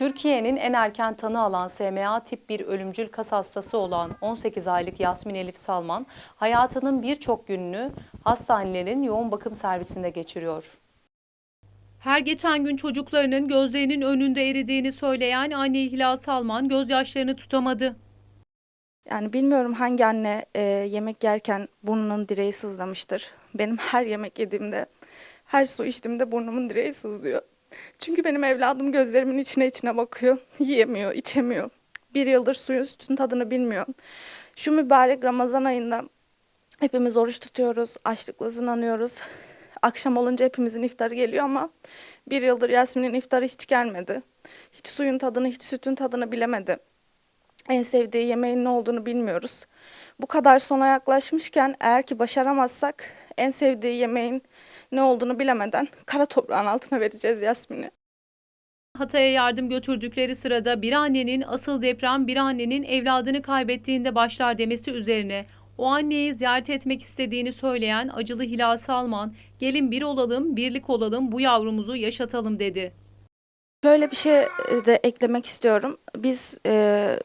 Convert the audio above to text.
Türkiye'nin en erken tanı alan SMA tip 1 ölümcül kas hastası olan 18 aylık Yasmin Elif Salman, hayatının birçok gününü hastanelerin yoğun bakım servisinde geçiriyor. Her geçen gün çocuklarının gözlerinin önünde eridiğini söyleyen anne Hilal Salman gözyaşlarını tutamadı. Yani bilmiyorum hangi anne e, yemek yerken burnunun direği sızlamıştır. Benim her yemek yediğimde, her su içtiğimde burnumun direği sızlıyor. Çünkü benim evladım gözlerimin içine içine bakıyor. Yiyemiyor, içemiyor. Bir yıldır suyun sütün tadını bilmiyor. Şu mübarek Ramazan ayında hepimiz oruç tutuyoruz, açlıkla sınanıyoruz. Akşam olunca hepimizin iftarı geliyor ama bir yıldır Yasmin'in iftarı hiç gelmedi. Hiç suyun tadını, hiç sütün tadını bilemedi en sevdiği yemeğin ne olduğunu bilmiyoruz. Bu kadar sona yaklaşmışken eğer ki başaramazsak en sevdiği yemeğin ne olduğunu bilemeden kara toprağın altına vereceğiz Yasmin'i. Hatay'a yardım götürdükleri sırada bir annenin asıl deprem bir annenin evladını kaybettiğinde başlar demesi üzerine o anneyi ziyaret etmek istediğini söyleyen acılı Hilal Salman, gelin bir olalım, birlik olalım, bu yavrumuzu yaşatalım dedi. Şöyle bir şey de eklemek istiyorum. Biz e,